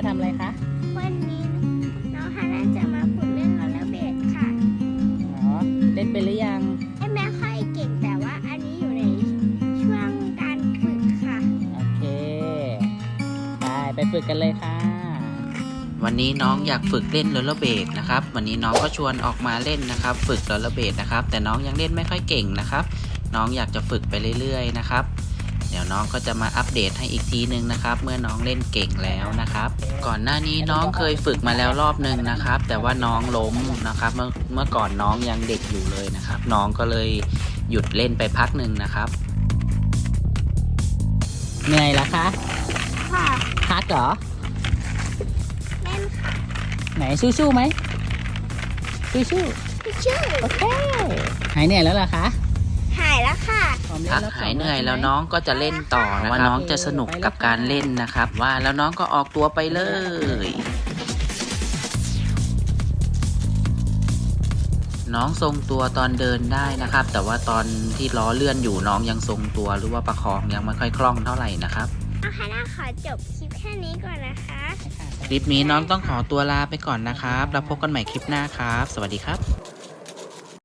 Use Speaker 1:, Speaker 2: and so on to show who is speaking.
Speaker 1: มาทำอะไรคะ
Speaker 2: วันนี้น้องฮาน่าจะมาฝึกเล่นโรลเลอร์เบดค่ะ
Speaker 1: อ๋อ เล่นไปหรือยัง
Speaker 2: ไอ้แม่ค่อยเก่งแต่ว่าอันนี้อยู่ในช่วงการฝึกค่ะ
Speaker 1: โอเค ไปไปฝึกกันเลยค่ะ
Speaker 3: วันนี้น้องอยากฝึกเล่นโรลเลอร์เบดนะครับ วันนี้น้องก็ชวนออกมาเล่นนะครับ ฝึกโรลเลอร์เบดนะครับ แต่น้องยังเล่นไม่ค่อยเก่งนะครับ น้องอยากจะฝึกไปเรื่อยๆนะครับ เดี๋ยวน้องก็จะมาอัปเดตให้อีกทีนึงนะครับ เมื่อน้องเล่นเก่งแล้วนะครับ ก่อนหน้านี้น้องเคยฝึกมาแล้วรอบหนึ่งนะครับ แต่ว่าน้องล้มนะครับเมื่อเมื่อก่อนน้องยังเด็กอยู่เลยนะครับ น้องก็เลยหยุดเล่นไปพักหนึ่งนะครับ
Speaker 1: เหนื่อยแล้วคะ
Speaker 2: ค่ะ
Speaker 1: พักเหรอ
Speaker 2: เล่นค่ะ
Speaker 1: ไหนสู้ๆไหมสู้
Speaker 2: ชื่อ
Speaker 1: ๆโอเคหายเหนื่อยแล้วเหรอคะ
Speaker 2: หายแล้ว ค่ะ
Speaker 1: พร้อมเล่
Speaker 3: พั
Speaker 1: น
Speaker 3: ก
Speaker 1: แล้ว
Speaker 3: หายเหนื่อยแล้วน้องก็จะเล่นต่อนะว่าน้องจะสนุกกับการเล่นนะครับ ว่าแล้วน้องก็ออกตัวไปเลย น้องทรงตัวตอนเดินได้นะครับ แต่ว่าตอนที่ล้อเลื่อนอยู่น้องยังทรงตัวหรือว่าประคองยังไม่ค่อยคล่องเท่าไหร่นะครับ
Speaker 2: น้องฮาน่าขอจบคลิปแค่นี้ก่อนนะคะ
Speaker 3: คลิปนี้น้องต้องขอตัวลาไปก่อนนะครับ แล้วพบกันใหม่คลิปหน้าครับ สวัสดีครับ